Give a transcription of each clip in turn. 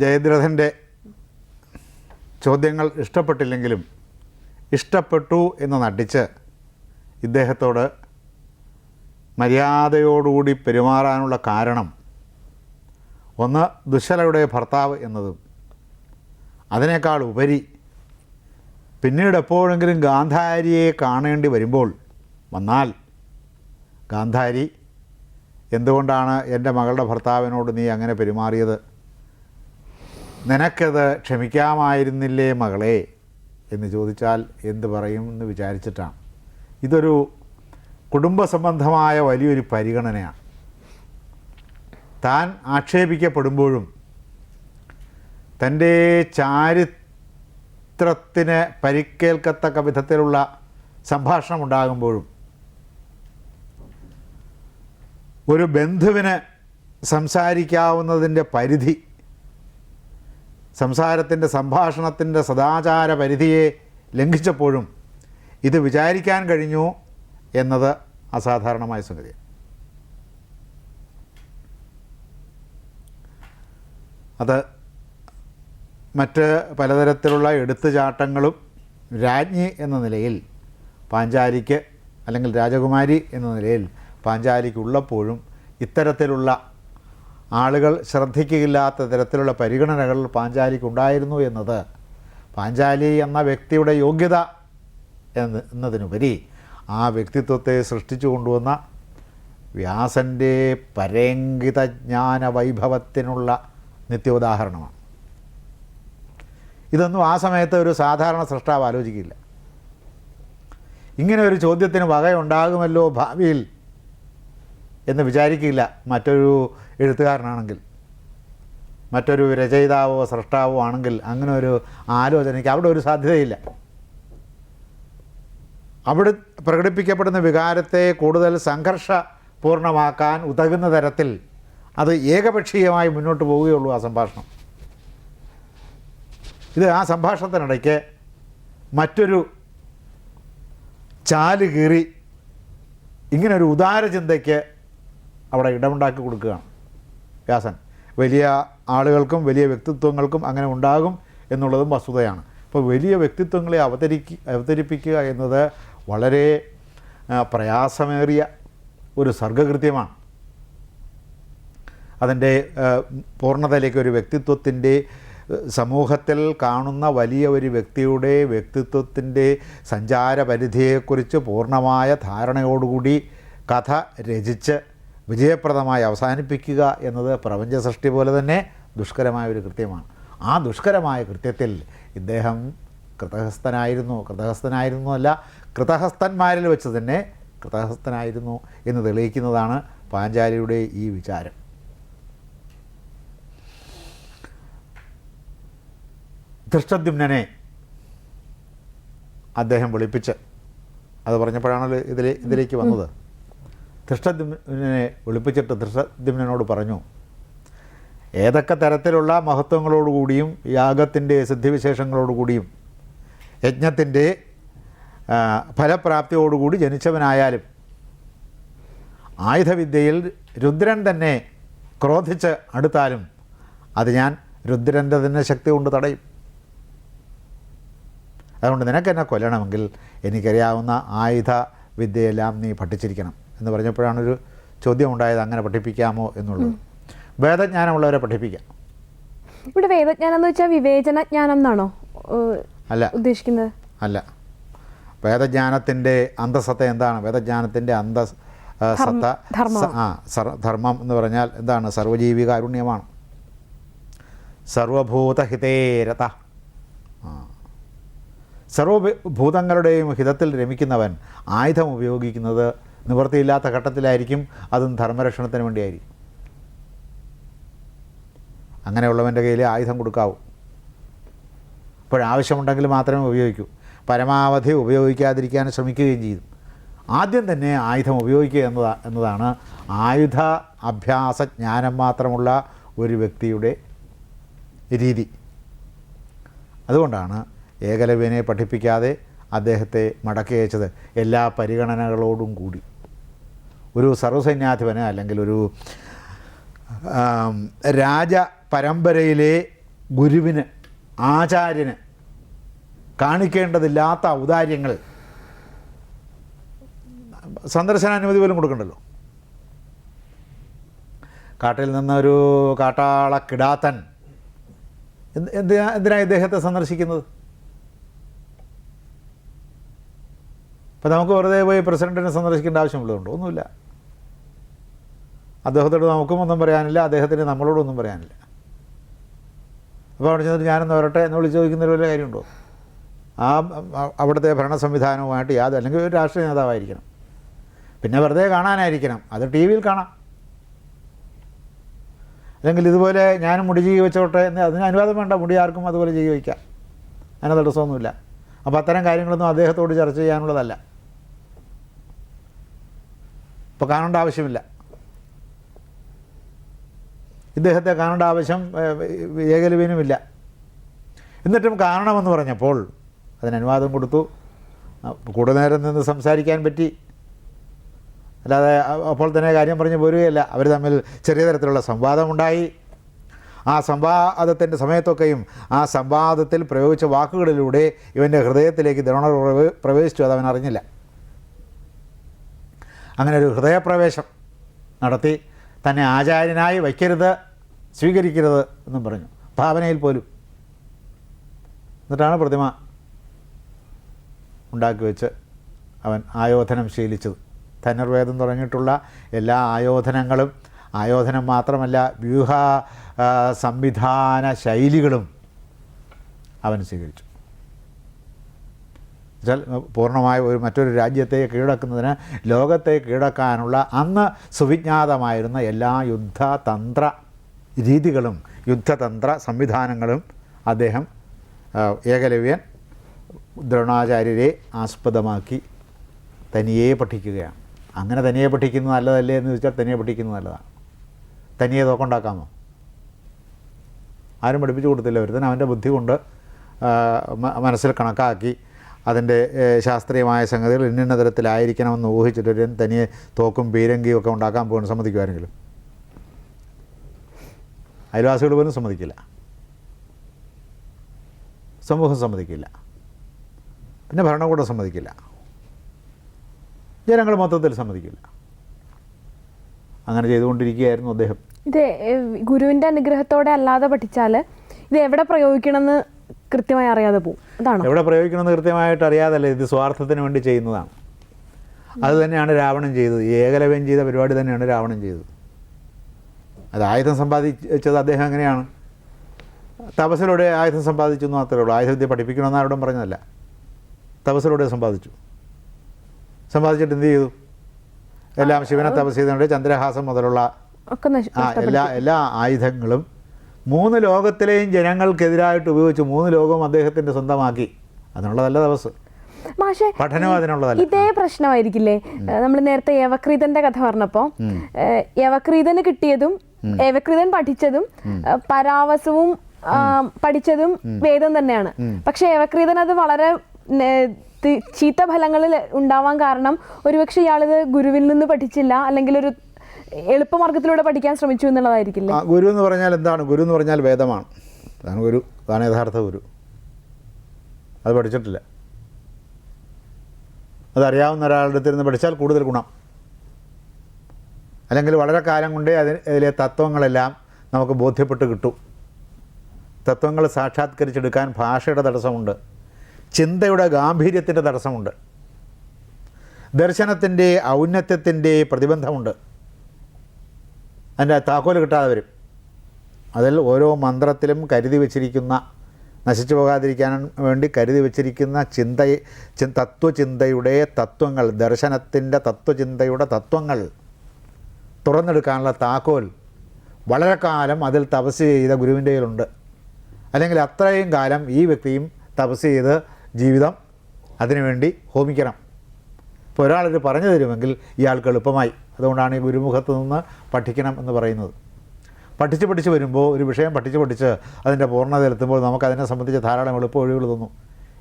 ജയദ്രഥന്റെ ചോദ്യങ്ങൾ ഇഷ്ടപ്പെട്ടില്ലെങ്കിലും ഇഷ്ടപ്പെട്ടു എന്ന് നടിച്ച് ഇദ്ദേഹത്തോട് മര്യാദയോടുകൂടി പെരുമാറാനുള്ള കാരണം ഒന്ന് ദുശലയുടെ ഭർത്താവ് എന്നതും അതിനേക്കാൾ ഉപരി പിന്നീട് എപ്പോഴെങ്കിലും ഗാന്ധാരിയെ കാണേണ്ടി വരുമ്പോൾ വന്നാൽ ഗാന്ധാരി എന്തുകൊണ്ടാണ് എന്റെ മകളുടെ ഭർത്താവിനോട് നീ അങ്ങനെ പെരുമാറിയത്? നിനക്കത് ക്ഷമിക്കാമായിരുന്നില്ലേ മകളെ? എന്ന് ചോദിച്ചാൽ എന്ത് പറയും എന്ന് വിചാരിച്ചിട്ടാണ്. ഇതൊരു കുടുംബ സംബന്ധമായ വലിയൊരു പരിഗണനയാണ്. താൻ ആക്ഷേപിക്കപ്പെടുമ്പോഴും തന്റെ ചാരിത്രത്തിന് പരിക്കേൽക്കത്തക്ക വിധത്തിലുള്ള സംഭാഷണം ഉണ്ടാകുമ്പോഴും ഒരു ബന്ധുവിന് സംസാരിക്കാവുന്നതിന്റെ പരിധി സംസാരത്തിന്റെ സംഭാഷണത്തിന്റെ സദാചാര പരിധിയെ ലംഘിച്ചപ്പോഴും ഇത് വിചാരിക്കാൻ കഴിഞ്ഞു എന്നത് അസാധാരണമായ സംഗതിയാണ്. അത് മറ്റ് പലതരത്തിലുള്ള എടുത്തുചാട്ടങ്ങളും രാജ്ഞി എന്ന നിലയിൽ പാഞ്ചാലിക്ക് അല്ലെങ്കിൽ രാജകുമാരി എന്ന നിലയിൽ പാഞ്ചാലിക്കുള്ളപ്പോഴും ഇത്തരത്തിലുള്ള ആളുകൾ ശ്രദ്ധിക്കില്ലാത്ത തരത്തിലുള്ള പരിഗണനകൾ പാഞ്ചാലിക്ക് ഉണ്ടായിരുന്നു എന്നത്. പാഞ്ചാലി എന്ന വ്യക്തിയുടെ യോഗ്യത എന്ന് എന്നതിനുപരി ആ വ്യക്തിത്വത്തെ സൃഷ്ടിച്ചു കൊണ്ടുവന്ന വ്യാസന്റെ പരേങ്കിത ജ്ഞാന വൈഭവത്തിനുള്ള നിത്യോദാഹരണമാണ്. ഇതൊന്നും ആ സമയത്ത് ഒരു സാധാരണ സൃഷ്ടാവ് ആലോചിക്കില്ല. ഇങ്ങനെ ഒരു ചോദ്യത്തിന് വകയുണ്ടാകുമല്ലോ ഭാവിയിൽ. എന്ന് വിചാരിക്കില്ല മറ്റൊരു എഴുത്തുകാരനാണെങ്കിൽ മറ്റൊരു രചയിതാവോ സൃഷ്ടാവോ ആണെങ്കിൽ അങ്ങനെ ഒരു ആലോചനയ്ക്ക് അവിടെ ഒരു സാധ്യതയില്ല. അവിടെ പ്രകടിപ്പിക്കപ്പെടുന്ന വികാരത്തെ കൂടുതൽ സംഘർഷപൂർണമാക്കാൻ ഉതകുന്ന തരത്തിൽ അത് ഏകപക്ഷീയമായി മുന്നോട്ട് പോവുകയുള്ളൂ ആ സംഭാഷണം. ഇത് ആ സംഭാഷണത്തിനിടയ്ക്ക് മറ്റൊരു ചാൽ കീറി ഇങ്ങനൊരു ഒരു ഉദാര ചിന്തയ്ക്ക് അവിടെ ഇടമുണ്ടാക്കി കൊടുക്കുകയാണ്. വ്യാസൻ വലിയ ആളുകൾക്കും വലിയ വ്യക്തിത്വങ്ങൾക്കും അങ്ങനെ ഉണ്ടാകും എന്നുള്ളതും വസ്തുതയാണ്. അപ്പോൾ വലിയ വ്യക്തിത്വങ്ങളെ അവതരിക്ക് അവതരിപ്പിക്കുക എന്നത് വളരെ പ്രയാസമേറിയ ഒരു സർഗകൃത്യമാണ് അതിന്റെ പൂർണതയിലേക്ക് ഒരു വ്യക്തിത്വത്തിന്റെ സമൂഹത്തിൽ കാണുന്ന വലിയ ഒരു വ്യക്തിയുടെ വ്യക്തിത്വത്തിന്റെ സഞ്ചാര പരിധിയെക്കുറിച്ച് പൂർണമായ ധാരണയോടുകൂടി കഥ രചിച്ച് വിജയപ്രദമായി അവസാനിപ്പിക്കുക എന്നത് പ്രപഞ്ച സൃഷ്ടി പോലെ തന്നെ ദുഷ്കരമായ ഒരു കൃത്യമാണ്. ആ ദുഷ്കരമായ കൃത്യത്തിൽ ഇദ്ദേഹം കൃതഹസ്ഥനായിരുന്നു. കൃതഹസ്ഥനായിരുന്നു അല്ല കൃതഹസ്ഥന്മാരിൽ വെച്ച് തന്നെ കൃതഹസ്ഥനായിരുന്നു എന്ന് തെളിയിക്കുന്നതാണ് പാഞ്ചാലിയുടെ ഈ വിചാരം. ധൃഷ്ടദ്യുമ്നെ അദ്ദേഹം വിളിപ്പിച്ച് അത് പറഞ്ഞപ്പോഴാണല്ലോ ഇതിലേ ഇതിലേക്ക് വന്നത്. ധൃഷ്ടദ്യുമ്നെ വിളിപ്പിച്ചിട്ട് ധൃഷ്ടദ്യുമ്നോട് പറഞ്ഞു ഏതൊക്കെ തരത്തിലുള്ള മഹത്വങ്ങളോടുകൂടിയും യാഗത്തിന്റെ സിദ്ധിവിശേഷങ്ങളോടുകൂടിയും യജ്ഞത്തിന്റെ ഫലപ്രാപ്തിയോടുകൂടി ജനിച്ചവനായാലും ആയുധവിദ്യയിൽ രുദ്രൻ തന്നെ ക്രോധിച്ച് അടുത്താലും അത് ഞാൻ രുദ്രന്റെ തന്നെ ശക്തി കൊണ്ട് തടയും. അതുകൊണ്ട് നിനക്കെന്നെ കൊല്ലണമെങ്കിൽ എനിക്കറിയാവുന്ന ആയുധ വിദ്യയെല്ലാം നീ പഠിച്ചിരിക്കണം. എന്ന് പറഞ്ഞപ്പോഴാണൊരു ചോദ്യം ഉണ്ടായത് അങ്ങനെ പഠിപ്പിക്കാമോ? എന്നുള്ളത്. വേദജ്ഞാനമുള്ളവരെ പഠിപ്പിക്കാം. ഇവിടെ വേദജ്ഞാനം എന്ന് വെച്ചാൽ വിവേചന ജ്ഞാനം എന്നാണോ അല്ല. ഉദ്ദേശിക്കുന്നത്? അല്ല. വേദജ്ഞാനത്തിന്റെ അന്തസത്ത എന്താണ്? വേദജ്ഞാനത്തിന്റെ അന്ത സത്ത ആ സർ- ധർമ്മം എന്ന് പറഞ്ഞാൽ എന്താണ്? സർവജീവി കാരുണ്യമാണ്. സർവഭൂതഹിതേരത സർവഭൂതങ്ങളുടെയും ഹിതത്തിൽ രമിക്കുന്നവൻ ആയുധം ഉപയോഗിക്കുന്നത് നിവൃത്തിയില്ലാത്ത ഘട്ടത്തിലായിരിക്കും അതും ധർമ്മരക്ഷണത്തിന് വേണ്ടിയായിരിക്കും. അങ്ങനെയുള്ളവന്റെ കയ്യിൽ ആയുധം കൊടുക്കാവൂ. അപ്പോഴാവശ്യമുണ്ടെങ്കിൽ മാത്രമേ ഉപയോഗിക്കൂ. പരമാവധി ഉപയോഗിക്കാതിരിക്കാൻ ശ്രമിക്കുകയും ചെയ്യും. ആദ്യം തന്നെ ആയുധം ഉപയോഗിക്കുക എന്നതാ എന്നതാണ് ആയുധ അഭ്യാസ ജ്ഞാനം മാത്രമുള്ള ഒരു വ്യക്തിയുടെ രീതി. അതുകൊണ്ടാണ് ഏകലവ്യനെ പഠിപ്പിക്കാതെ അദ്ദേഹത്തെ മടക്കി അയച്ചത് എല്ലാ പരിഗണനകളോടും കൂടി. ഒരു സർവസൈന്യാധിപന് അല്ലെങ്കിൽ ഒരു രാജ പരമ്പരയിലെ ഗുരുവിന് ആചാര്യന് കാണിക്കേണ്ടതില്ലാത്ത ഔദാര്യങ്ങൾ സന്ദർശനാനുമതി പോലും കൊടുക്കണ്ടല്ലോ. കാട്ടിൽ നിന്നൊരു കാട്ടാള കിടാത്തൻ എന്ത് എന്തിനാ എന്തിനാണ് ഇദ്ദേഹത്തെ സന്ദർശിക്കുന്നത്? ഇപ്പം നമുക്ക് വെറുതെ പോയി പ്രസിഡന്റിനെ സന്ദർശിക്കേണ്ട ആവശ്യമുള്ളതുണ്ടോ ഒന്നുമില്ല. അദ്ദേഹത്തോട് നമുക്കും ഒന്നും പറയാനില്ല അദ്ദേഹത്തിന് നമ്മളോടൊന്നും പറയാനില്ല. അപ്പോൾ അവിടെ ചെന്നിട്ട് ഞാനൊന്ന് വരട്ടെ എന്ന് വിളിച്ച് ചോദിക്കുന്നതിൽ വലിയ കാര്യമുണ്ടോ? ആ അവിടുത്തെ ഭരണ സംവിധാനവുമായിട്ട് യാതൊരു അല്ലെങ്കിൽ ഒരു രാഷ്ട്രീയ നേതാവായിരിക്കണം. പിന്നെ വെറുതെ കാണാനായിരിക്കണം. അത് ടി വിയിൽ കാണാം. അല്ലെങ്കിൽ ഇതുപോലെ ഞാനും മുടി ജീവി വെച്ചോട്ടെ എന്ന് അതിന് അനുവാദം വേണ്ട. മുടി ആർക്കും അതുപോലെ ജീവി വയ്ക്കാം അതിന് തടസ്സമൊന്നുമില്ല. അപ്പോൾ അത്തരം കാര്യങ്ങളൊന്നും അദ്ദേഹത്തോട് ചർച്ച ചെയ്യാനുള്ളതല്ല. ഇപ്പോൾ കാണേണ്ട ആവശ്യമില്ല. ഇദ്ദേഹത്തെ കാണേണ്ട ആവശ്യം ഏകലവീനുമില്ല എന്നിട്ടും കാണണമെന്ന് പറഞ്ഞപ്പോൾ അതിന് അനുവാദം കൊടുത്തു. കൂടെ നേരം നിന്ന് സംസാരിക്കാൻ പറ്റി. അല്ലാതെ അപ്പോൾ തന്നെ കാര്യം പറഞ്ഞ് പോരുകയല്ല. അവർ തമ്മിൽ ചെറിയ തരത്തിലുള്ള സംവാദമുണ്ടായി. ആ സംവാദത്തിന്റെ സമയത്തൊക്കെയും ആ സംവാദത്തിൽ പ്രയോഗിച്ച വാക്കുകളിലൂടെ ഇവന്റെ ഹൃദയത്തിലേക്ക് ദ്രോണർ പ്രവേശിച്ചു. അത് അവൻ അറിഞ്ഞില്ല. അങ്ങനെ ഒരു ഹൃദയപ്രവേശം നടത്തി തന്നെ ആചാര്യനായി വയ്ക്കരുത് സ്വീകരിക്കരുത് എന്നും പറഞ്ഞു. ഭാവനയിൽ പോലും. എന്നിട്ടാണ് പ്രതിമ ഉണ്ടാക്കി വെച്ച് അവൻ ആയോധനം ശീലിച്ചത്. ധനുർവേദം തുടങ്ങിയിട്ടുള്ള എല്ലാ ആയോധനങ്ങളും ആയോധനം മാത്രമല്ല വ്യൂഹ സംവിധാന ശൈലികളും അവൻ സ്വീകരിച്ചു. വെച്ചാൽ പൂർണമായ ഒരു മറ്റൊരു രാജ്യത്തെ കീഴടക്കുന്നതിന് ലോകത്തെ കീഴടക്കാനുള്ള അന്ന് സുവിജ്ഞാതമായിരുന്ന എല്ലാ യുദ്ധതന്ത്ര രീതികളും യുദ്ധതന്ത്ര സംവിധാനങ്ങളും അദ്ദേഹം ഏകലവ്യൻ ദ്രോണാചാര്യരെ ആസ്പദമാക്കി തനിയെ പഠിക്കുകയാണ്. അങ്ങനെ തനിയെ പഠിക്കുന്നത് നല്ലതല്ലേ എന്ന് ചോദിച്ചാൽ തനിയെ പഠിക്കുന്നത് നല്ലതാണ്. തനിയെ തോക്കുണ്ടാക്കാമോ? ആരും പഠിപ്പിച്ചു കൊടുത്തില്ല. ഒരുത്തൻ അവന്റെ ബുദ്ധി കൊണ്ട് മനസ്സിൽ കണക്കാക്കി അതിന്റെ ശാസ്ത്രീയമായ സംഗതികൾ ഇന്നിന്ന തരത്തിലായിരിക്കണമെന്ന് ഊഹിച്ചിട്ട് ഒരു തനിയെ തോക്കും പീരങ്കിയും ഒക്കെ ഉണ്ടാക്കാൻ പോകുന്ന സമ്മതിക്കുമായിരുന്നെങ്കിലും. അയൽവാസികൾ പോലും സമ്മതിക്കില്ല. സമൂഹം സമ്മതിക്കില്ല. പിന്നെ ഭരണകൂടം സമ്മതിക്കില്ല. ജനങ്ങൾ മൊത്തത്തിൽ സമ്മതിക്കില്ല. അങ്ങനെ ചെയ്തുകൊണ്ടിരിക്കുകയായിരുന്നു അദ്ദേഹം. ഇത് ഗുരുവിന്റെ അനുഗ്രഹത്തോടെ അല്ലാതെ പഠിച്ചാൽ ഇത് എവിടെ പ്രയോഗിക്കണമെന്ന് കൃത്യമായി അറിയാതെ പോകും അതാണോ? എവിടെ പ്രയോഗിക്കണമെന്ന് കൃത്യമായിട്ട് അറിയാതല്ല ഇത് സ്വാർത്ഥത്തിന് വേണ്ടി ചെയ്യുന്നതാണ്. അത് തന്നെയാണ് രാവണൻ ചെയ്തത്. ഏകലവ്യം ചെയ്ത പരിപാടി തന്നെയാണ് രാവണൻ ചെയ്തത്. അത് ആയുധം സമ്പാദിച്ചത് അദ്ദേഹം എങ്ങനെയാണ്? തപസ്സിലൂടെ ആയുധം സമ്പാദിച്ചു എന്ന് മാത്രമേ ഉള്ളൂ. ആയുധത്തെ പഠിപ്പിക്കണമെന്ന് ആരോടും പറഞ്ഞതല്ല. തപസ്സിലൂടെ സമ്പാദിച്ചു. സമ്പാദിച്ചിട്ട് എന്ത് ചെയ്തു? എല്ലാം ശിവനെ തപസ് ചെയ്തുകൊണ്ട് ചന്ദ്രഹാസം മുതലുള്ള എല്ലാ എല്ലാ ആയുധങ്ങളും മൂന്ന് ലോകത്തിലെയും ജനങ്ങൾക്കെതിരായിട്ട് ഉപയോഗിച്ച് മൂന്ന് ലോകവും അദ്ദേഹത്തിന്റെ സ്വന്തമാക്കി. അതിനുള്ളതല്ല നല്ല ദിവസം ഇതേ പ്രശ്നമായിരിക്കില്ലേ? നമ്മൾ നേരത്തെ യവക്രീതന്റെ കഥ പറഞ്ഞപ്പോ യവക്രീതന് കിട്ടിയതും യവക്രീതൻ പഠിച്ചതും പരാവസവും പഠിച്ചതും വേദം തന്നെയാണ്. പക്ഷെ യവക്രീതൻ അത് വളരെ ചീത്ത ഫലങ്ങളിൽ ഉണ്ടാവാൻ കാരണം ഒരുപക്ഷെ ഇയാളിത് ഗുരുവിൽ നിന്ന് പഠിച്ചില്ല അല്ലെങ്കിൽ ഒരു എളുപ്പമാർഗത്തിലൂടെ പഠിക്കാൻ ശ്രമിച്ചു എന്നുള്ളതായിരിക്കില്ല? ഗുരു എന്ന് പറഞ്ഞാൽ എന്താണ്? ഗുരു എന്ന് പറഞ്ഞാൽ വേദമാണ്. അതാണ് ഗുരു അതാണ് യഥാർത്ഥ ഗുരു. അത് പഠിച്ചിട്ടില്ല. അതറിയാവുന്ന ഒരാളുടെ അടുത്ത് പഠിച്ചാൽ കൂടുതൽ ഗുണം. അല്ലെങ്കിൽ വളരെ കാലം കൊണ്ടേ അതിന് അതിലെ തത്വങ്ങളെല്ലാം നമുക്ക് ബോധ്യപ്പെട്ട് കിട്ടും. തത്വങ്ങൾ സാക്ഷാത്കരിച്ചെടുക്കാൻ ഭാഷയുടെ തടസ്സമുണ്ട്. ചിന്തയുടെ ഗാംഭീര്യത്തിന്റെ തടസ്സമുണ്ട്. ദർശനത്തിന്റെ ഔന്നത്യത്തിന്റെ പ്രതിബന്ധമുണ്ട്. അതിന്റെ താക്കോൽ കിട്ടാതെ വരും. അതിൽ ഓരോ മന്ത്രത്തിലും കരുതി വച്ചിരിക്കുന്ന നശിച്ചു പോകാതിരിക്കാൻ വേണ്ടി കരുതി വച്ചിരിക്കുന്ന ചിന്ത തത്വചിന്തയുടെ തത്വങ്ങൾ ദർശനത്തിന്റെ തത്വചിന്തയുടെ തത്വങ്ങൾ തുറന്നെടുക്കാനുള്ള താക്കോൽ വളരെ കാലം അതിൽ തപസ് ചെയ്ത ഗുരുവിന്റെ കയ്യിലുണ്ട്. അല്ലെങ്കിൽ അത്രയും കാലം ഈ വ്യക്തിയും തപസ് ചെയ്ത് ജീവിതം അതിനുവേണ്ടി ഹോമിക്കണം. ഇപ്പോൾ ഒരാളിത് പറഞ്ഞു തരുമെങ്കിൽ ഇയാൾക്ക് എളുപ്പമായി. അതുകൊണ്ടാണ് ഈ ഗുരുമുഖത്ത് നിന്ന് പഠിക്കണം എന്ന് പറയുന്നത്. പഠിച്ച് പഠിച്ച് വരുമ്പോൾ ഒരു വിഷയം പഠിച്ച് പഠിച്ച് അതിന്റെ പൂർണതയിലെത്തുമ്പോൾ നമുക്ക് അതിനെ സംബന്ധിച്ച് ധാരാളം എളുപ്പ വഴികൾ തോന്നും.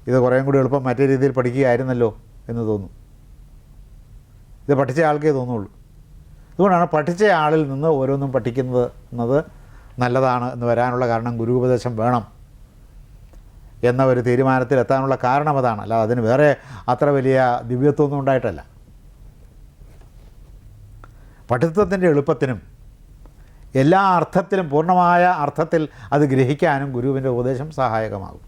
ഇത് കുറേയും കൂടി എളുപ്പം മറ്റേ രീതിയിൽ പഠിക്കുകയായിരുന്നല്ലോ എന്ന് തോന്നും. ഇത് പഠിച്ച ആൾക്കേ തോന്നുള്ളൂ. അതുകൊണ്ടാണ് പഠിച്ച ആളിൽ നിന്ന് ഓരോന്നും പഠിക്കുന്നത് എന്നത് നല്ലതാണ് എന്ന് വരാനുള്ള കാരണം ഗുരു ഉപദേശം വേണം. എന്ന ഒരു തീരുമാനത്തിൽ എത്താനുള്ള കാരണം അതാണ്. അല്ല അതിന് വേറെ അത്ര വലിയ ദിവ്യത്വമൊന്നും ഉണ്ടായിട്ടല്ല. പഠിത്തത്തിന്റെ എളുപ്പത്തിനും എല്ലാ അർത്ഥത്തിലും പൂർണമായ അർത്ഥത്തിൽ അത് ഗ്രഹിക്കാനും ഗുരുവിന്റെ ഉപദേശം സഹായകമാകും.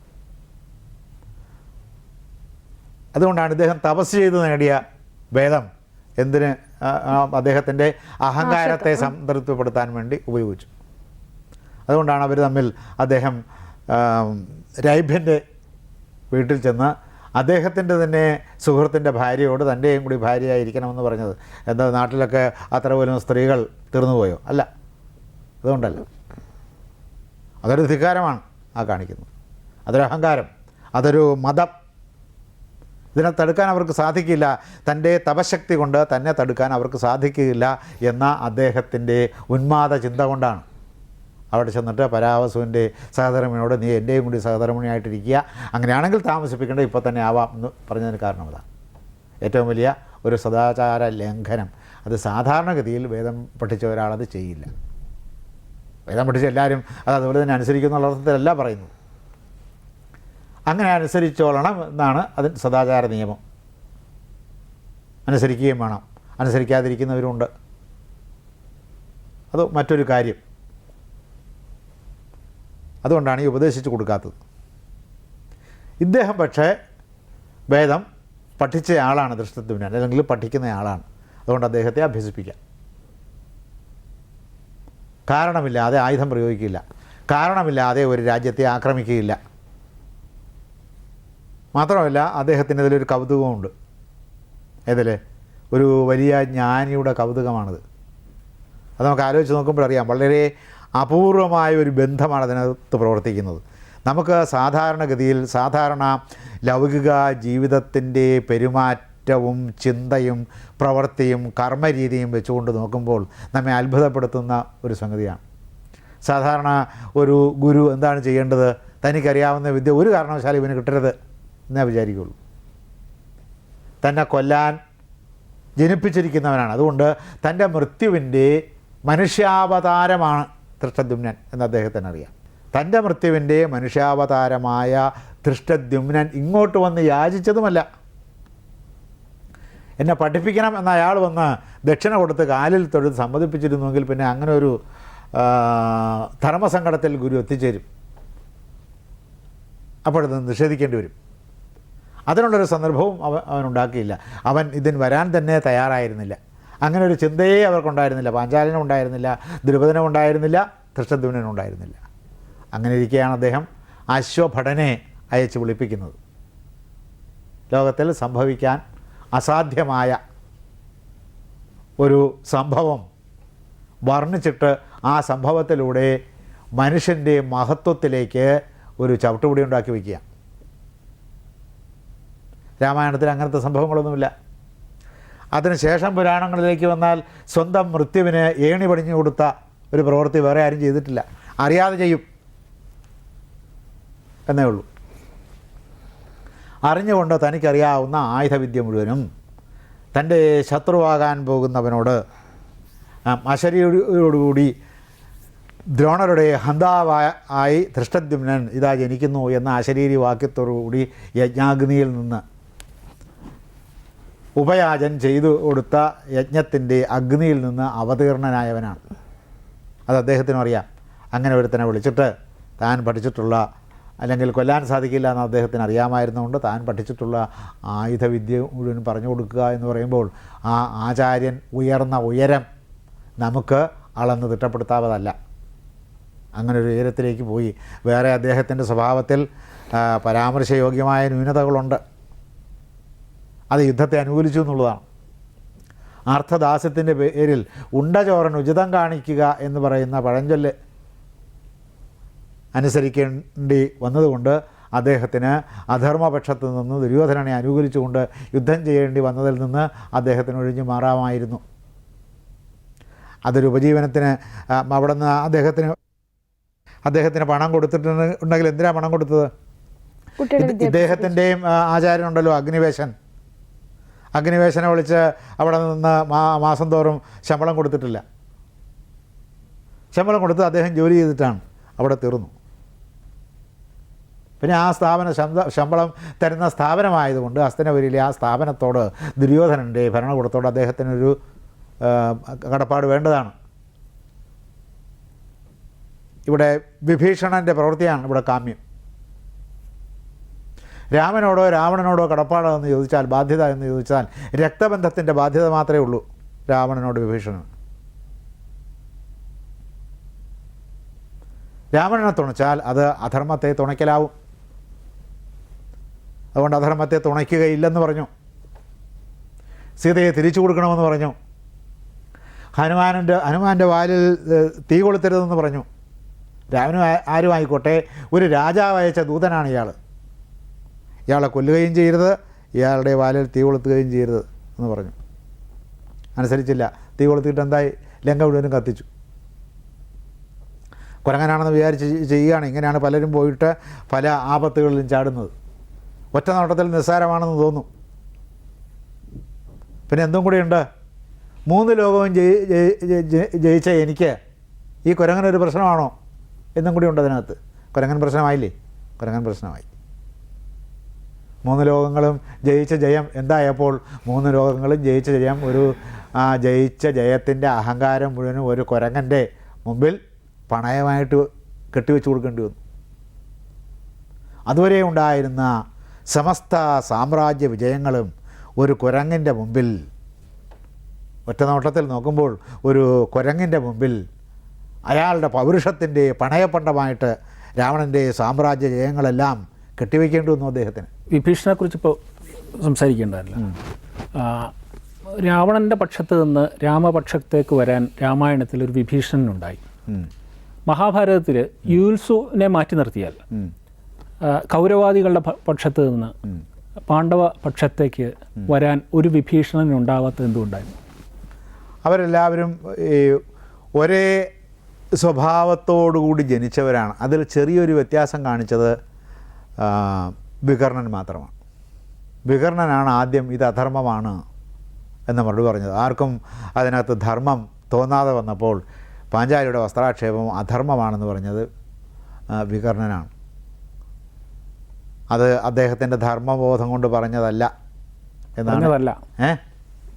അതുകൊണ്ടാണ് ഇദ്ദേഹം തപസ് ചെയ്ത് നേടിയ ഭേദം എന്തിന് അദ്ദേഹത്തിന്റെ അഹങ്കാരത്തെ സംതൃപ്തിപ്പെടുത്താൻ വേണ്ടി ഉപയോഗിച്ചു. അതുകൊണ്ടാണ് അവർ തമ്മിൽ അദ്ദേഹം രൈഭ്യന്റെ വീട്ടിൽ ചെന്ന് അദ്ദേഹത്തിന്റെ തന്നെ സുഹൃത്തിന്റെ ഭാര്യയോട് തന്റെയും കൂടി ഭാര്യയായിരിക്കണമെന്ന് പറഞ്ഞത്. എന്താ നാട്ടിലൊക്കെ അത്ര പോലും സ്ത്രീകൾ തീർന്നുപോയോ അല്ല. അതുകൊണ്ടല്ല. അതൊരു ധിക്കാരമാണ് ആ കാണിക്കുന്നത്. അതൊരു അഹങ്കാരം. അതൊരു മതം. ഇതിനെ തടുക്കാൻ അവർക്ക് സാധിക്കില്ല. തന്റെ തപശക്തി കൊണ്ട് തന്നെ തടുക്കാൻ അവർക്ക് സാധിക്കില്ല എന്ന അദ്ദേഹത്തിന്റെ ഉന്മാദ ചിന്ത കൊണ്ടാണ്. അവിടെ ചെന്നിട്ട് പരാവസുവിന്റെ സഹധർമ്മിണിയോട് നീ എന്റെയും കൂടി സഹധർമ്മിണിയായിട്ടിരിക്കുക. അങ്ങനെയാണെങ്കിൽ താമസിപ്പിക്കേണ്ടത് ഇപ്പോൾ തന്നെ ആവാം എന്ന് പറഞ്ഞതിന് കാരണം അതാണ് ഏറ്റവും വലിയ ഒരു സദാചാര ലംഘനം. അത് സാധാരണഗതിയിൽ വേദം പഠിച്ച ഒരാളത് ചെയ്യില്ല. വേദം പഠിച്ച എല്ലാവരും അത് അതുപോലെ തന്നെ അനുസരിക്കുന്നുള്ള അർത്ഥത്തിലല്ല പറയുന്നത്. അങ്ങനെ അനുസരിച്ചോളണം എന്നാണ് അതിന് സദാചാര നിയമം. അനുസരിക്കുകയും വേണം. അനുസരിക്കാതിരിക്കുന്നവരുണ്ട്. അത് മറ്റൊരു കാര്യം. അതുകൊണ്ടാണ് ഈ ഉപദേശിച്ച് കൊടുക്കാത്തത്. ഇദ്ദേഹം പക്ഷേ വേദം പഠിച്ച ആളാണ് ദൃഷ്ടത്വന് അല്ലെങ്കിൽ പഠിക്കുന്ന ആളാണ്. അതുകൊണ്ട് അദ്ദേഹത്തെ അഭ്യസിപ്പിക്കാം. കാരണമില്ലാതെ ആയുധം പ്രയോഗിക്കില്ല. കാരണമില്ലാതെ ഒരു രാജ്യത്തെ ആക്രമിക്കുകയില്ല. മാത്രമല്ല അദ്ദേഹത്തിന് ഇതിലൊരു കൗതുകമുണ്ട് ഏതിൽ ഒരു വലിയ ജ്ഞാനിയുടെ കൗതുകമാണിത്. അത് നമുക്ക് ആലോചിച്ച് നോക്കുമ്പോഴറിയാം. വളരെ അപൂർവമായ ഒരു ബന്ധമാണ് അതിനകത്ത് പ്രവർത്തിക്കുന്നത്. നമുക്ക് സാധാരണഗതിയിൽ സാധാരണ ലൗകിക ജീവിതത്തിന്റെ പെരുമാറ്റവും ചിന്തയും പ്രവൃത്തിയും കർമ്മരീതിയും വെച്ചുകൊണ്ട് നോക്കുമ്പോൾ നമ്മെ അത്ഭുതപ്പെടുത്തുന്ന ഒരു സംഗതിയാണ്. സാധാരണ ഒരു ഗുരു എന്താണ് ചെയ്യേണ്ടത്? തനിക്കറിയാവുന്ന വിദ്യ ഒരു കാരണവശാലും ഇവന് കിട്ടരുത് എന്നേ വിചാരിക്കുള്ളൂ. തന്നെ കൊല്ലാൻ ജനിപ്പിച്ചിരിക്കുന്നവനാണ്. അതുകൊണ്ട് തന്റെ മൃത്യുവിന്റെ മനുഷ്യാവതാരമാണ് ധൃഷ്ടദ്യുമ്നൻ എന്ന് അദ്ദേഹത്തിന് അറിയാം. തന്റെ മൃത്യുവിന്റെ മനുഷ്യാവതാരമായ ധൃഷ്ടദ്യുമ്നൻ ഇങ്ങോട്ട് വന്ന് യാചിച്ചതുമല്ല. എന്നെ പഠിപ്പിക്കണം എന്ന അയാൾ വന്ന് ദക്ഷിണ കൊടുത്ത് കാലിൽ തൊഴുത് സമ്മതിപ്പിച്ചിരുന്നുവെങ്കിൽ പിന്നെ അങ്ങനെ ഒരു ധർമ്മസങ്കടത്തിൽ ഗുരു എത്തിച്ചേരും. അപ്പോഴത് നിഷേധിക്കേണ്ടി വരും. അതിനുള്ളൊരു സന്ദർഭവും അവൻ അവനുണ്ടാക്കിയില്ല. അവൻ ഇതിന് വരാൻ തന്നെ തയ്യാറായിരുന്നില്ല. അങ്ങനെ ഒരു ചിന്തയെ അവർക്കുണ്ടായിരുന്നില്ല. പാഞ്ചാലിനും ഉണ്ടായിരുന്നില്ല ദ്രുപദനും ഉണ്ടായിരുന്നില്ല ധൃഷ്ടദ്യുനും ഉണ്ടായിരുന്നില്ല. അങ്ങനെ ഇരിക്കുകയാണ് അദ്ദേഹം അശ്വഭടനെ അയച്ച് വിളിപ്പിക്കുന്നത്. ലോകത്തിൽ സംഭവിക്കാൻ അസാധ്യമായ ഒരു സംഭവം വർണിച്ചിട്ട് ആ സംഭവത്തിലൂടെ മനുഷ്യന്റെ മഹത്വത്തിലേക്ക് ഒരു ചവിട്ടുപൊടി ഉണ്ടാക്കി വയ്ക്കുക. രാമായണത്തിൽ അങ്ങനത്തെ സംഭവങ്ങളൊന്നുമില്ല. അതിനുശേഷം പുരാണങ്ങളിലേക്ക് വന്നാൽ സ്വന്തം മൃത്യുവിന് ഏണി പടിഞ്ഞു കൊടുത്ത ഒരു പ്രവൃത്തി വേറെ ആരും ചെയ്തിട്ടില്ല. അറിയാതെ ചെയ്യും. എന്നേ ഉള്ളൂ. അറിഞ്ഞുകൊണ്ട് തനിക്കറിയാവുന്ന ആയുധവിദ്യ മുഴുവനും തന്റെ ശത്രുവാകാൻ പോകുന്നവനോട് അശരിയോടുകൂടി ദ്രോണരുടെ ഹന്താവായ ആയി ധൃഷ്ടദ്യുമ്നൻ ഇതാ ജനിക്കുന്നു എന്ന അശരീരി വാക്യത്തോടുകൂടി യജ്ഞാഗ്നിയിൽ നിന്ന് ഉപയാജൻ ചെയ്തു കൊടുത്ത യജ്ഞത്തിന്റെ അഗ്നിയിൽ നിന്ന് അവതീർണനായവനാണ്. അത് അദ്ദേഹത്തിനും അറിയാം. അങ്ങനെ ഒരുത്തനെ വിളിച്ചിട്ട് താൻ പഠിച്ചിട്ടുള്ള അല്ലെങ്കിൽ കൊല്ലാൻ സാധിക്കില്ല എന്ന് അദ്ദേഹത്തിന് അറിയാമായിരുന്നുകൊണ്ട് താൻ പഠിച്ചിട്ടുള്ള ആയുധവിദ്യ മുഴുവൻ പറഞ്ഞു കൊടുക്കുക എന്ന് പറയുമ്പോൾ ആ ആചാര്യൻ ഉയർന്ന ഉയരം നമുക്ക് അളന്ന് തിട്ടപ്പെടുത്താവതല്ല. അങ്ങനെ ഒരു ഉയരത്തിലേക്ക് പോയി. വേറെ അദ്ദേഹത്തിന്റെ സ്വഭാവത്തിൽ പരാമർശയോഗ്യമായ ന്യൂനതകളുണ്ട്. അത് യുദ്ധത്തെ അനുകൂലിച്ചു എന്നുള്ളതാണ്. അർത്ഥദാസ്യത്തിന്റെ പേരിൽ ഉണ്ടചോറൻ ഉചിതം കാണിക്കുക എന്ന് പറയുന്ന പഴഞ്ചൊല്ല് അനുസരിക്കേണ്ടി വന്നതുകൊണ്ട് അദ്ദേഹത്തിന് അധർമ്മപക്ഷത്തു നിന്ന് ദുര്യോധനനെ അനുകൂലിച്ചുകൊണ്ട് യുദ്ധം ചെയ്യേണ്ടി വന്നതിൽ നിന്ന് അദ്ദേഹത്തിന് ഒഴിഞ്ഞു മാറാമായിരുന്നു. അതൊരു ഉപജീവനത്തിന് അവിടെ നിന്ന് അദ്ദേഹത്തിന് അദ്ദേഹത്തിന് പണം കൊടുത്തിട്ടുണ്ടെങ്കിൽ എന്തിനാ പണം കൊടുത്തത്? ഇദ്ദേഹത്തിന്റെയും ആചാര്യനുണ്ടല്ലോ അഗ്നിവേശൻ. അഗ്നിവേശനെ വിളിച്ച് അവിടെ നിന്ന് മാസം തോറും ശമ്പളം കൊടുത്തിട്ടില്ല. ശമ്പളം കൊടുത്ത് അദ്ദേഹം ജോലി ചെയ്തിട്ടാണ് അവിടെ തീർന്നു. പിന്നെ ആ സ്ഥാപന ശമ്പളം തരുന്ന സ്ഥാപനമായതുകൊണ്ട് അസ്തനപുരിയിലെ ആ സ്ഥാപനത്തോട് ദുര്യോധനന്റെ ഭരണകൂടത്തോട് അദ്ദേഹത്തിനൊരു കടപ്പാട് വേണ്ടതാണ്. ഇവിടെ വിഭീഷണന്റെ പ്രവൃത്തിയാണ് ഇവിടെ കാമ്യം. രാമനോടോ രാവണനോടോ കടപ്പാടോ എന്ന് ചോദിച്ചാൽ ബാധ്യത എന്ന് ചോദിച്ചാൽ രക്തബന്ധത്തിന്റെ ബാധ്യത മാത്രമേ ഉള്ളൂ രാവണനോട് വിഭീഷണൻ രാവണനെ തുണച്ചാൽ അത് അധർമ്മത്തെ തുണയ്ക്കലാവും. അതുകൊണ്ട് അധർമ്മത്തെ തുണയ്ക്കുകയില്ലെന്ന് പറഞ്ഞു. സീതയെ തിരിച്ചു കൊടുക്കണമെന്ന് പറഞ്ഞു. ഹനുമാനന്റെ ഹനുമാന്റെ വാലിൽ തീ കൊളുത്തരുതെന്ന് പറഞ്ഞു. രാമനും ആരും ആയിക്കോട്ടെ ഒരു രാജാവയച്ച ദൂതനാണ് ഇയാൾ ഇയാളെ കൊല്ലുകയും ചെയ്യരുത് ഇയാളുടെ വാലിൽ തീ കൊളുത്തുകയും ചെയ്യരുത് എന്ന് പറഞ്ഞു. അനുസരിച്ചില്ല. തീ കൊളുത്തിയിട്ട് എന്തായി? ലങ്ക മുഴുവനും കത്തിച്ചു. കുരങ്ങനാണെന്ന് വിചാരിച്ച് ചെയ്- ചെയ്യുകയാണ്. ഇങ്ങനെയാണ് പലരും പോയിട്ട് പല ആപത്തുകളിലും ചാടുന്നത്. ഒറ്റ നോട്ടത്തിൽ നിസ്സാരമാണെന്ന് തോന്നും. പിന്നെ എന്തും കൂടിയുണ്ട്. മൂന്ന് ലോകവും ജയി ജയി- ജയി- ജയി- ജയിച്ച എനിക്ക് ഈ കുരങ്ങനൊരു പ്രശ്നമാണോ? എന്നും കൂടി ഉണ്ട് അതിനകത്ത്. കുരങ്ങൻ പ്രശ്നമായില്ലേ? കുരങ്ങൻ പ്രശ്നമായി. മൂന്ന് ലോകങ്ങളും ജയിച്ച ജയം എന്തായപ്പോൾ മൂന്ന് ലോകങ്ങളും ജയിച്ച ജയം ഒരു ആ ജയിച്ച ജയത്തിന്റെ അഹങ്കാരം മുഴുവനും ഒരു കുരങ്ങന്റെ മുമ്പിൽ പണയമായിട്ട് കെട്ടിവെച്ച് കൊടുക്കേണ്ടി വന്നു. അതുവരെ ഉണ്ടായിരുന്ന സമസ്ത സാമ്രാജ്യ വിജയങ്ങളും ഒരു കുരങ്ങിന്റെ മുമ്പിൽ ഒറ്റ നോട്ടത്തിൽ നോക്കുമ്പോൾ ഒരു കുരങ്ങിന്റെ മുമ്പിൽ അയാളുടെ പൗരുഷത്തിന്റെ പണയപ്പണ്ടമായിട്ട് രാവണന്റെ സാമ്രാജ്യ ജയങ്ങളെല്ലാം കെട്ടിവെക്കേണ്ടി വന്നു അദ്ദേഹത്തിന്. വിഭീഷണനെ കുറിച്ച് ഇപ്പോൾ സംസാരിക്കേണ്ടതല്ല രാവണന്റെ പക്ഷത്ത് നിന്ന് രാമപക്ഷത്തേക്ക് വരാൻ രാമായണത്തിൽ ഒരു വിഭീഷണനുണ്ടായി. മഹാഭാരതത്തിൽ യൂൽസുവിനെ മാറ്റി നിർത്തിയാൽ കൗരവാദികളുടെ പക്ഷത്ത് നിന്ന് പാണ്ഡവ പക്ഷത്തേക്ക് വരാൻ ഒരു വിഭീഷണൻ ഉണ്ടാവാത്തത് എന്തുകൊണ്ടായിരുന്നു? അവരെല്ലാവരും ഈ ഒരേ സ്വഭാവത്തോടുകൂടി ജനിച്ചവരാണ്. അതിൽ ചെറിയൊരു വ്യത്യാസം കാണിച്ചത് വികർണൻ മാത്രമാണ്. വികർണനാണ് ആദ്യം ഇത് അധർമ്മമാണ് എന്ന് മറുപടി പറഞ്ഞത്. ആർക്കും അതിനകത്ത് ധർമ്മം തോന്നാതെ വന്നപ്പോൾ പാഞ്ചാലിയുടെ വസ്ത്രാക്ഷേപം അധർമ്മമാണെന്ന് പറഞ്ഞത് വികർണനാണ്. അത് അദ്ദേഹത്തിന്റെ ധർമ്മബോധം കൊണ്ട് പറഞ്ഞതല്ല എന്നാണ്. ഏ?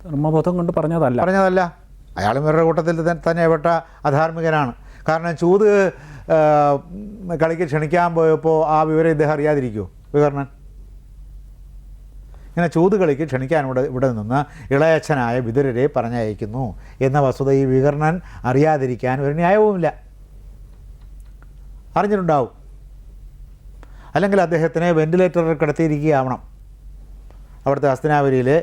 ധർമ്മബോധം കൊണ്ട് പറഞ്ഞതല്ല. പറഞ്ഞതല്ല. അയാളും ഇവരുടെ കൂട്ടത്തിൽ തന്നെ പെട്ട അധാർമികനാണ്. കാരണം ചൂത് കളിക്ക് ക്ഷണിക്കാൻ പോയപ്പോൾ ആ വിവരം ഇദ്ദേഹം അറിയാതിരിക്കുമോ വികർണൻ. ഇങ്ങനെ ചൂത് കളിക്ക് ക്ഷണിക്കാൻ ഇവിടെ ഇവിടെ നിന്ന് ഇളയച്ഛനായ വിതുരരെ പറഞ്ഞയക്കുന്നു എന്ന വസ്തുത ഈ വികർണൻ അറിയാതിരിക്കാൻ ഒരു ന്യായവുമില്ല. അറിഞ്ഞിട്ടുണ്ടാവും. അല്ലെങ്കിൽ അദ്ദേഹത്തിനെ വെന്റിലേറ്ററിൽ കിടത്തിയിരിക്കുകയാവണം. അവിടുത്തെ ഹസ്തനാപുരിയിലെ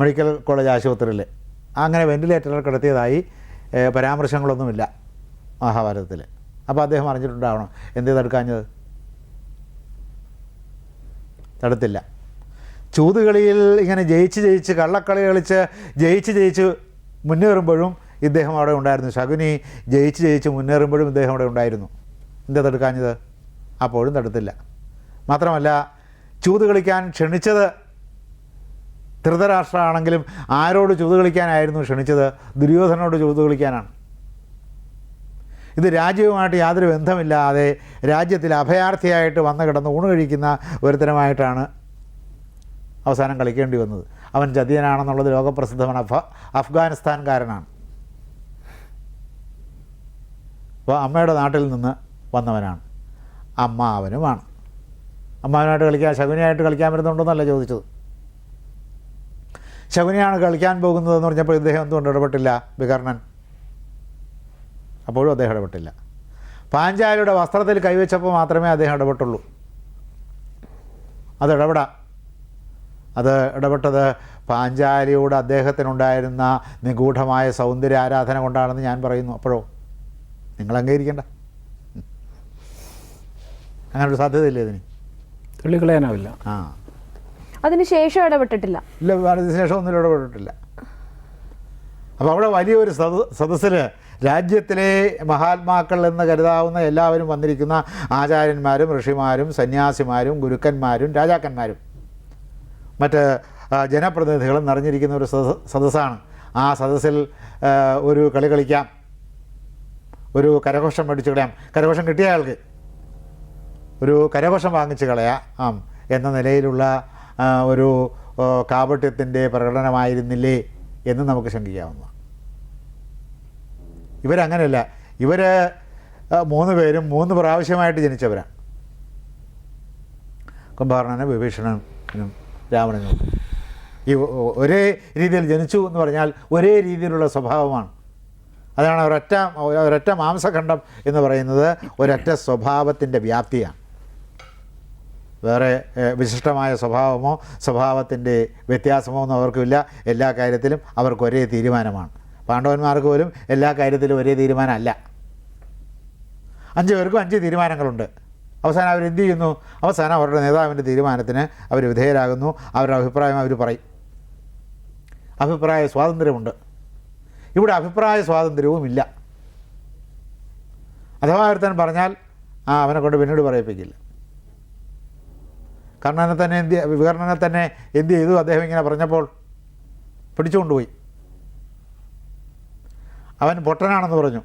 മെഡിക്കൽ കോളേജ് ആശുപത്രിയിൽ അങ്ങനെ വെന്റിലേറ്ററിൽ കിടത്തിയതായി പരാമർശങ്ങളൊന്നുമില്ല മഹാഭാരതത്തിൽ അപ്പോൾ അദ്ദേഹം അറിഞ്ഞിട്ടുണ്ടാവണം. എന്തേ തടുക്കാഞ്ഞത് തടുത്തില്ല. ചൂതുകളിയിൽ ഇങ്ങനെ ജയിച്ച് ജയിച്ച് കള്ളക്കളി കളിച്ച് ജയിച്ച് ജയിച്ച് മുന്നേറുമ്പോഴും ഇദ്ദേഹം അവിടെ ഉണ്ടായിരുന്നു. ശകുനി ജയിച്ച് ജയിച്ച് മുന്നേറുമ്പോഴും ഇദ്ദേഹം അവിടെ ഉണ്ടായിരുന്നു. എന്താ തടുക്കാഞ്ഞത് അപ്പോഴും തടുത്തില്ല. മാത്രമല്ല ചൂത് കളിക്കാൻ ക്ഷണിച്ചത് ധൃതരാഷ്ട്രമാണെങ്കിലും ആരോട് ചൂത് കളിക്കാനായിരുന്നു ക്ഷണിച്ചത്? ദുര്യോധനോട് ചൂത് കളിക്കാനാണ്. ഇത് രാജ്യവുമായിട്ട് യാതൊരു ബന്ധമില്ലാതെ രാജ്യത്തിൽ അഭയാർത്ഥിയായിട്ട് വന്ന് കിടന്ന് ഊണ് കഴിക്കുന്ന ഒരുത്തരമായിട്ടാണ് അവസാനം കളിക്കേണ്ടി വന്നത്. അവൻ ചതിയനാണെന്നുള്ളത് ലോകപ്രസിദ്ധമാണ്. അഫ അഫ്ഗാനിസ്ഥാൻകാരനാണ്. അപ്പോൾ അമ്മയുടെ നാട്ടിൽ നിന്ന് വന്നവനാണ്. അമ്മ അവനുമാണ്. അമ്മാവനായിട്ട് കളിക്കാൻ ശകുനിയായിട്ട് കളിക്കാൻ വരുന്നുണ്ടോന്നല്ല ചോദിച്ചത്. ശകുനിയാണ് കളിക്കാൻ പോകുന്നതെന്ന് പറഞ്ഞപ്പോൾ ഇദ്ദേഹം എന്തുകൊണ്ട് ഇടപെട്ടില്ല? വികർണൻ. അപ്പോഴും അദ്ദേഹം ഇടപെട്ടില്ല. പാഞ്ചാലിയുടെ വസ്ത്രത്തിൽ കൈവച്ചപ്പോൾ മാത്രമേ അദ്ദേഹം ഇടപെട്ടുള്ളൂ. അത് ഇടപെടാം അത് ഇടപെട്ടത് പാഞ്ചാലിയോട് അദ്ദേഹത്തിനുണ്ടായിരുന്ന നിഗൂഢമായ സൗന്ദര്യ ആരാധന കൊണ്ടാണെന്ന് ഞാൻ പറയുന്നു. അപ്പോഴോ? നിങ്ങൾ അംഗീകരിക്കേണ്ട. അങ്ങനൊരു അങ്ങനെ ഒരു സാധ്യതയില്ലേ ഇതിന് തള്ളിക്കളയാനാവില്ല. ആ. അതിനുശേഷം ഇടപെട്ടിട്ടില്ല. ഇല്ല അതിനുശേഷം ഒന്നും ഇടപെട്ടിട്ടില്ല. അപ്പോൾ അവിടെ വലിയൊരു സദ സദസ്സിൽ രാജ്യത്തിലെ മഹാത്മാക്കൾ എന്ന് കരുതാവുന്ന എല്ലാവരും വന്നിരിക്കുന്ന ആചാര്യന്മാരും ഋഷിമാരും സന്യാസിമാരും ഗുരുക്കന്മാരും രാജാക്കന്മാരും. മറ്റ് ജനപ്രതിനിധികളും നിറഞ്ഞിരിക്കുന്ന ഒരു സദസ്സാണ്. ആ സദസ്സിൽ ഒരു കളി കളിക്കാം. ഒരു കരഘോഷം മേടിച്ച് കളയാം. കരഘോഷം കിട്ടിയ ആൾക്ക്. ഒരു കരഘോഷം വാങ്ങിച്ച് കളയാം എന്ന നിലയിലുള്ള ഒരു കാപട്യത്തിന്റെ പ്രകടനമായിരുന്നില്ലേ എന്ന് നമുക്ക് ശങ്കിക്കാവുന്നതാണ്. ഇവരങ്ങനെയല്ല ഇവർ മൂന്ന് പേരും മൂന്ന് പ്രാവശ്യമായിട്ട് ജനിച്ചവരാണ്. കുംഭകർണനും വിഭീഷണനും രാവണനും ഈ ഒരേ രീതിയിൽ ജനിച്ചു എന്ന് പറഞ്ഞാൽ ഒരേ രീതിയിലുള്ള സ്വഭാവമാണ്. അതാണ് ഒരൊറ്റ ഒരൊറ്റ മാംസഖണ്ഡം എന്ന് പറയുന്നത് ഒരൊറ്റ സ്വഭാവത്തിന്റെ വ്യാപ്തിയാണ്. വേറെ വിശിഷ്ടമായ സ്വഭാവമോ സ്വഭാവത്തിന്റെ വ്യത്യാസമോ ഒന്നും അവർക്കില്ല. എല്ലാ കാര്യത്തിലും അവർക്ക് ഒരേ തീരുമാനമാണ്. പാണ്ഡവന്മാർക്ക് പോലും എല്ലാ കാര്യത്തിലും ഒരേ തീരുമാനമല്ല. അഞ്ച് പേർക്കും അഞ്ച് തീരുമാനങ്ങളുണ്ട്. അവസാനം അവരെന്ത് ചെയ്യുന്നു? അവസാനം അവരുടെ നേതാവിന്റെ തീരുമാനത്തിന് അവർ വിധേയരാകുന്നു. അവരുടെ അഭിപ്രായം അവർ പറയും. അഭിപ്രായ സ്വാതന്ത്ര്യമുണ്ട്. ഇവിടെ അഭിപ്രായ സ്വാതന്ത്ര്യവും ഇല്ല അഥവാ ഒരുത്തൻ പറഞ്ഞാൽ ആ അവനെ കൊണ്ട് പിന്നീട് പറയിപ്പിക്കില്ല. കർണനെ തന്നെ എന്ത് വികർണനെ തന്നെ എന്ത് ചെയ്തു? അദ്ദേഹം ഇങ്ങനെ പറഞ്ഞപ്പോൾ പിടിച്ചുകൊണ്ടുപോയി. അവൻ പൊട്ടനാണെന്ന് പറഞ്ഞു.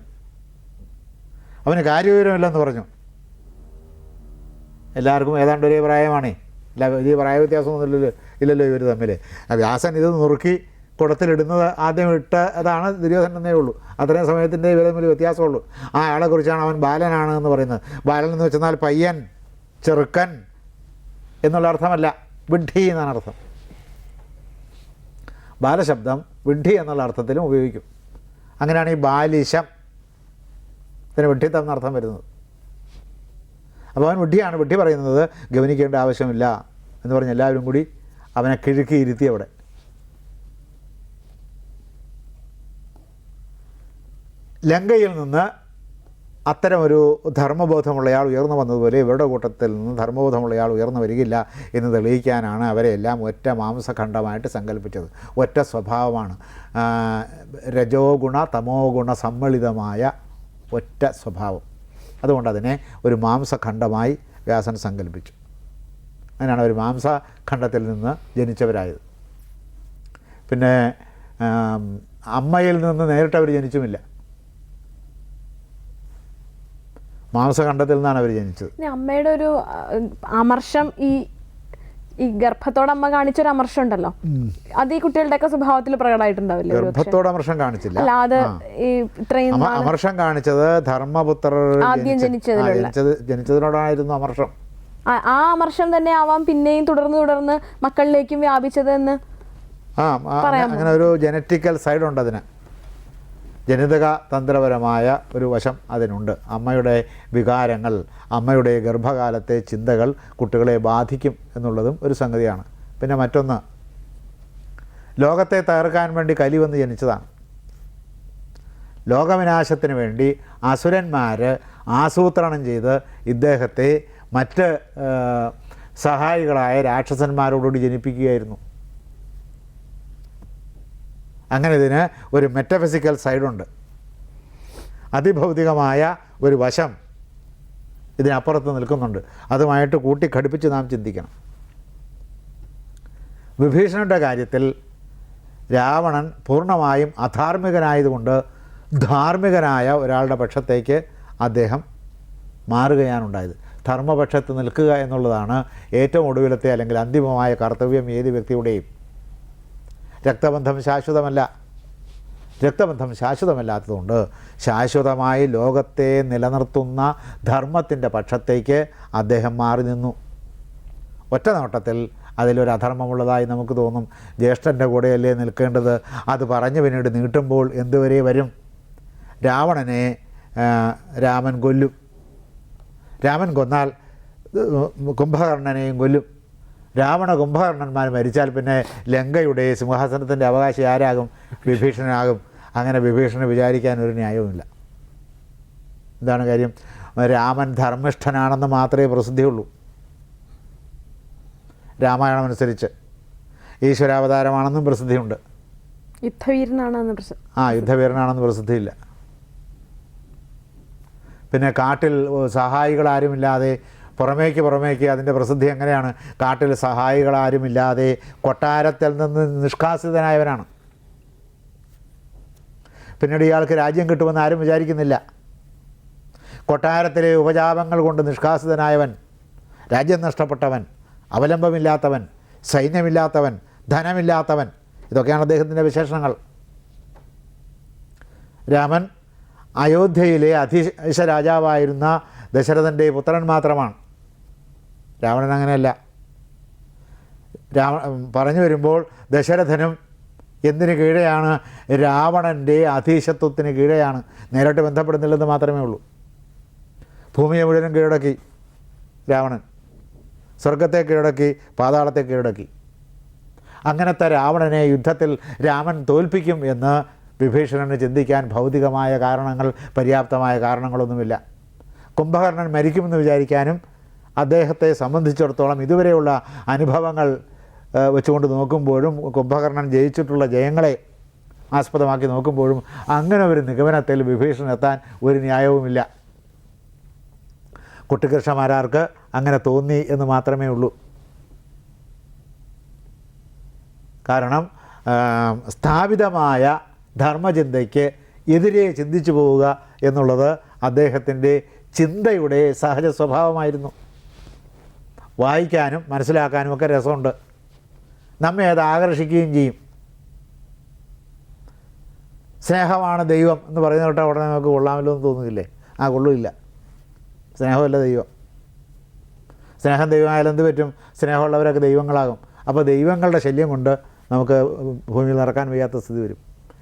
അവന് കാര്യവിവരമില്ലെന്ന് പറഞ്ഞു. എല്ലാവർക്കും ഏതാണ്ട് ഒരേ പ്രായമാണേ. ഇല്ല വലിയ പ്രായ വ്യത്യാസമൊന്നുമില്ലല്ലോ ഇല്ലല്ലോ ഇവർ തമ്മിൽ വ്യാസൻ ഇത് നുറുക്കി കുടത്തിലിടുന്നത് ആദ്യം ഇട്ട അതാണ് ദുര്യോധനൻ എന്നേ ഉള്ളൂ. അത്രയും സമയത്തിന്റെ ഇവർ തമ്മിൽ വ്യത്യാസമുള്ളൂ. ആ ആളെക്കുറിച്ചാണ് അവൻ ബാലനാണ് എന്ന് പറയുന്നത്. ബാലൻ എന്ന് വെച്ചെന്നാൽ പയ്യൻ ചെറുക്കൻ എന്നുള്ള അർത്ഥമല്ല വിഡ്ഢി എന്നാണ് അർത്ഥം. ബാലശബ്ദം വിഡ്ഢി എന്നുള്ള അർത്ഥത്തിലും ഉപയോഗിക്കും. അങ്ങനെയാണ് ഈ ബാലിശം ഇതിന് വിഡ്ഢിത്തം എന്നർത്ഥം വരുന്നത്. അപ്പോൾ അവൻ വിഡ്ഢിയാണ് വിഡ്ഢി പറയുന്നത് ഗവനിക്കേണ്ട ആവശ്യമില്ല എന്ന് പറഞ്ഞ് എല്ലാവരും കൂടി അവനെ കിഴുക്കി ഇരുത്തി അവിടെ. ലങ്കയിൽ നിന്ന് അത്തരമൊരു ധർമ്മബോധമുള്ളയാൾ ഉയർന്നു വന്നതുപോലെ ഇവരുടെ കൂട്ടത്തിൽ നിന്ന് ധർമ്മബോധമുള്ളയാൾ ഉയർന്നു വരികയില്ല എന്ന് തെളിയിക്കാനാണ് അവരെ എല്ലാം ഒറ്റ മാംസഖണ്ഡമായിട്ട് സങ്കല്പിച്ചത്. ഒറ്റ സ്വഭാവമാണ്. രജോഗുണ തമോഗുണ ഗുണ തമോ സമ്മളിതമായ ഒറ്റ സ്വഭാവം. അതുകൊണ്ട് അതിനെ ഒരു മാംസഖണ്ഡമായി വ്യാസൻ സങ്കല്പിച്ചു. അങ്ങനെയാണ് ഒരു മാംസഖണ്ഡത്തിൽ നിന്ന് ജനിച്ചവരായത്. പിന്നെ അമ്മയിൽ നിന്ന് നേരിട്ട് അവർ ജനിച്ചുമില്ല. മാംസഖണ്ഡത്തിൽ നിന്നാണ് അവർ ജനിച്ചത് അമ്മയുടെ ഒരു അമർഷം ഈ ഈ ഗർഭത്തോടെ അമ്മ കാണിച്ചൊരു അമർഷം ഉണ്ടല്ലോ അത് ഈ കുട്ടികളുടെ കുട്ടികളുടെയൊക്കെ സ്വഭാവത്തിൽ പ്രകടമായിട്ടുണ്ടാവില്ലേ ഒരു അമർഷം കാണിച്ചില്ല. അല്ല അത് ആ. ഈ ഇത്രയും അമ- അമർഷം കാണിച്ചത് ധർമ്മപുത്രർ ആദ്യം. ജനിച്ചത് ജനിച്ചതിനോടായിരുന്നു അമർഷം. ആ- അമർഷം തന്നെ ആവാം പിന്നെയും തുടർന്ന് തുടർന്ന് മക്കളിലേക്കും വ്യാപിച്ചത് എന്ന് ആ, അങ്ങനെ ഒരു ജനറ്റിക്കൽ സൈഡ് ഉണ്ട് അതിന് ജനിതക തന്ത്രപരമായ ഒരു വശം അതിനുണ്ട്. അമ്മയുടെ വികാരങ്ങൾ അമ്മയുടെ ഗർഭകാലത്തെ ചിന്തകൾ കുട്ടികളെ ബാധിക്കും എന്നുള്ളതും ഒരു സംഗതിയാണ്. പിന്നെ മറ്റൊന്ന് ലോകത്തെ തകർക്കാൻ വേണ്ടി കലി വന്ന് ജനിച്ചതാണ്. ലോകവിനാശത്തിന് വേണ്ടി അസുരന്മാർ ആസൂത്രണം ചെയ്ത് ഇദ്ദേഹത്തെ മറ്റ് സഹായികളായ രാക്ഷസന്മാരോടുകൂടി ജനിപ്പിക്കുകയായിരുന്നു. അങ്ങനെ ഇതിന് ഒരു മെറ്റഫിസിക്കൽ സൈഡുണ്ട് അതിഭൗതികമായ ഒരു വശം ഇതിനപ്പുറത്ത് നിൽക്കുന്നുണ്ട്. അതുമായിട്ട് കൂട്ടി ഘടിപ്പിച്ച് നാം ചിന്തിക്കണം. വിഭീഷണന്റെ കാര്യത്തിൽ രാവണൻ പൂർണമായും അധാർമികനായതുകൊണ്ട് ധാർമ്മികനായ ഒരാളുടെ പക്ഷത്തേക്ക് അദ്ദേഹം മാറുകയാണ് ഉണ്ടായത്. ധർമ്മപക്ഷത്ത് നിൽക്കുക എന്നുള്ളതാണ് ഏറ്റവും ഒടുവിലത്തെ അല്ലെങ്കിൽ അന്തിമമായ കർത്തവ്യം ഏത് വ്യക്തിയുടെയും. രക്തബന്ധം ശാശ്വതമല്ല. രക്തബന്ധം ശാശ്വതമല്ലാത്തതുകൊണ്ട് ശാശ്വതമായി ലോകത്തെ നിലനിർത്തുന്ന ധർമ്മത്തിന്റെ പക്ഷത്തേക്ക് അദ്ദേഹം മാറി നിന്നു. ഒറ്റ നോട്ടത്തിൽ അതിലൊരു അധർമ്മമുള്ളതായി നമുക്ക് തോന്നും. ജ്യേഷ്ഠന്റെ കൂടെയല്ലേ നിൽക്കേണ്ടത്? അത് പറഞ്ഞു പിന്നീട് നീട്ടുമ്പോൾ എന്തുവരെ വരും? രാവണനെ രാമൻ കൊല്ലും. രാമൻ കൊന്നാൽ കുംഭകർണനെയും കൊല്ലും. രാവണ കുംഭകർണന്മാർ മരിച്ചാൽ പിന്നെ ലങ്കയുടെ സിംഹാസനത്തിന്റെ അവകാശി ആരാകും? വിഭീഷണനാകും. അങ്ങനെ വിഭീഷണന് വിചാരിക്കാൻ ഒരു ന്യായവുമില്ല. എന്താണ് കാര്യം? രാമൻ ധർമ്മിഷ്ഠനാണെന്ന് മാത്രമേ പ്രസിദ്ധിയുള്ളൂ. രാമായണം അനുസരിച്ച് ഈശ്വരാവതാരമാണെന്നും പ്രസിദ്ധിയുണ്ട്. യുദ്ധവീരനാണെന്ന് ആ യുദ്ധവീരനാണെന്ന് പ്രസിദ്ധിയില്ല. പിന്നെ കാട്ടിൽ സഹായികളാരുമില്ലാതെ പുറമേക്ക് പുറമേക്ക് അതിന്റെ പ്രസിദ്ധി എങ്ങനെയാണ്? കാട്ടിൽ സഹായികളാരുമില്ലാതെ കൊട്ടാരത്തിൽ നിന്ന് നിഷ്കാസിതനായവനാണ്. പിന്നീട് ഇയാൾക്ക് രാജ്യം കിട്ടുമെന്ന് ആരും വിചാരിക്കുന്നില്ല. കൊട്ടാരത്തിലെ ഉപജാപങ്ങൾ കൊണ്ട് നിഷ്കാസിതനായവൻ രാജ്യം നഷ്ടപ്പെട്ടവൻ അവലംബമില്ലാത്തവൻ സൈന്യമില്ലാത്തവൻ ധനമില്ലാത്തവൻ ഇതൊക്കെയാണ് അദ്ദേഹത്തിന്റെ വിശേഷണങ്ങൾ. രാമൻ അയോധ്യയിലെ അധീശ രാജാവായിരുന്ന ദശരഥന്റെ പുത്രൻ മാത്രമാണ്. രാവണൻ അങ്ങനെയല്ല. രാവ പറഞ്ഞു വരുമ്പോൾ ദശരഥനും എന്തിനു കീഴെയാണ്? രാവണന്റെ അധീശത്വത്തിന് കീഴെയാണ്. നേരിട്ട് ബന്ധപ്പെടുന്നില്ലെന്ന് മാത്രമേ ഉള്ളൂ. ഭൂമിയെ മുഴുവനും കീഴടക്കി രാവണൻ. സ്വർഗത്തെ കീഴടക്കി പാതാളത്തെ കീഴടക്കി. അങ്ങനത്തെ രാവണനെ യുദ്ധത്തിൽ രാമൻ തോൽപ്പിക്കും എന്ന് വിഭീഷണന് ചിന്തിക്കാൻ ഭൗതികമായ കാരണങ്ങൾ പര്യാപ്തമായ കാരണങ്ങളൊന്നുമില്ല. കുംഭകർണൻ മരിക്കുമെന്ന് വിചാരിക്കാനും അദ്ദേഹത്തെ സംബന്ധിച്ചിടത്തോളം ഇതുവരെയുള്ള അനുഭവങ്ങൾ വെച്ചുകൊണ്ട് നോക്കുമ്പോഴും കുംഭകർണൻ ജയിച്ചിട്ടുള്ള ജയങ്ങളെ ആസ്പദമാക്കി നോക്കുമ്പോഴും അങ്ങനെ ഒരു നിഗമനത്തിൽ വിഭീഷണൻ എത്താൻ ഒരു ന്യായവുമില്ല. കുട്ടികൃഷ്ണമാരാർക്ക് അങ്ങനെ തോന്നി എന്ന് മാത്രമേ ഉള്ളൂ. കാരണം സ്ഥാപിതമായ ധർമ്മചിന്തയ്ക്ക് എതിരെ ചിന്തിച്ചു പോവുക എന്നുള്ളത് അദ്ദേഹത്തിന്റെ ചിന്തയുടെ സഹജ സ്വഭാവമായിരുന്നു. വായിക്കാനും മനസ്സിലാക്കാനും ഒക്കെ രസമുണ്ട്. നമ്മെ അത് ആകർഷിക്കുകയും ചെയ്യും. സ്നേഹമാണ് ദൈവം എന്ന് പറയുന്ന കേട്ടാൽ ഉടനെ നമുക്ക് കൊള്ളാമല്ലോ എന്ന് തോന്നുന്നില്ലേ? ആ കൊള്ളില്ല. സ്നേഹമല്ല ദൈവം. സ്നേഹം ദൈവമായാലും എന്ത് പറ്റും? സ്നേഹമുള്ളവരൊക്കെ ദൈവങ്ങളാകും. അപ്പോൾ ദൈവങ്ങളുടെ ശല്യം കൊണ്ട് നമുക്ക് ഭൂമിയിൽ നടക്കാൻ വയ്യാത്ത സ്ഥിതി വരും.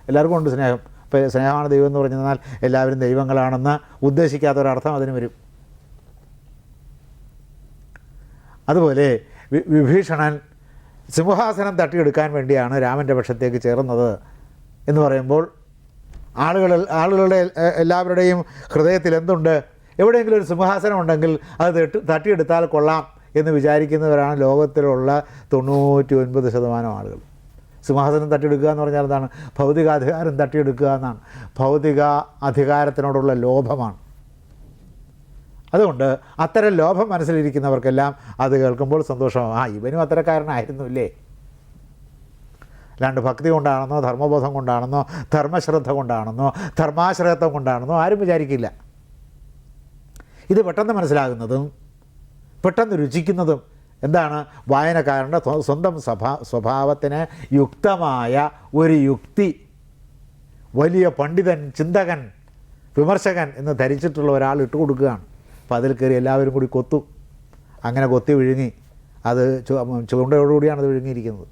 എല്ലാവർക്കും ഉണ്ട് സ്നേഹം. ഇപ്പോൾ സ്നേഹമാണ് ദൈവം എന്ന് പറഞ്ഞാൽ എല്ലാവരും ദൈവങ്ങളാണെന്ന് ഉദ്ദേശിക്കാത്തൊരർത്ഥം അതിന് വരും. അതുപോലെ വിഭീഷണൻ സിംഹാസനം തട്ടിയെടുക്കാൻ വേണ്ടിയാണ് രാമന്റെ പക്ഷത്തേക്ക് ചേർന്നത് എന്ന് പറയുമ്പോൾ ആളുകൾ ആളുകളുടെ എല്ലാവരുടെയും ഹൃദയത്തിൽ എന്തുണ്ട്? എവിടെയെങ്കിലും ഒരു സിംഹാസനം ഉണ്ടെങ്കിൽ അത് തട്ടി തട്ടിയെടുത്താൽ കൊള്ളാം എന്ന് വിചാരിക്കുന്നവരാണ് ലോകത്തിലുള്ള തൊണ്ണൂറ്റി ഒൻപത് ശതമാനം ആളുകൾ. സിംഹാസനം തട്ടിയെടുക്കുക എന്ന് പറഞ്ഞാൽ എന്താണ്? ഭൗതികാധികാരം തട്ടിയെടുക്കുക എന്നാണ്. ഭൗതിക അധികാരത്തിനോടുള്ള ലോഭമാണ്. അതുകൊണ്ട് അത്തരം ലോഭം മനസ്സിലിരിക്കുന്നവർക്കെല്ലാം അത് കേൾക്കുമ്പോൾ സന്തോഷമാകും ആ ഇവനും അത്തരക്കാരനായിരുന്നു ഇല്ലേ അല്ലാണ്ട് ഭക്തി കൊണ്ടാണെന്നോ ധർമ്മബോധം കൊണ്ടാണെന്നോ ധർമ്മശ്രദ്ധ കൊണ്ടാണെന്നോ ധർമാശ്രയത്വം കൊണ്ടാണെന്നോ ആരും വിചാരിക്കില്ല. ഇത് പെട്ടെന്ന് മനസ്സിലാകുന്നതും പെട്ടെന്ന് രുചിക്കുന്നതും എന്താണ്? വായനക്കാരന്റെ സ്വ- സ്വന്തം സ്വഭാ സ്വഭാവത്തിന് യുക്തമായ ഒരു യുക്തി. വലിയ പണ്ഡിതൻ ചിന്തകൻ വിമർശകൻ എന്ന് ധരിച്ചിട്ടുള്ള ഒരാൾ ഇട്ട് കൊടുക്കുകയാണ് അപ്പോൾ അതിൽ കയറി എല്ലാവരും കൂടി കൊത്തും. അങ്ങനെ കൊത്തി വിഴുങ്ങി. അത് ചു ചുണ്ടയോടുകൂടിയാണ് അത് വിഴുങ്ങിയിരിക്കുന്നത്.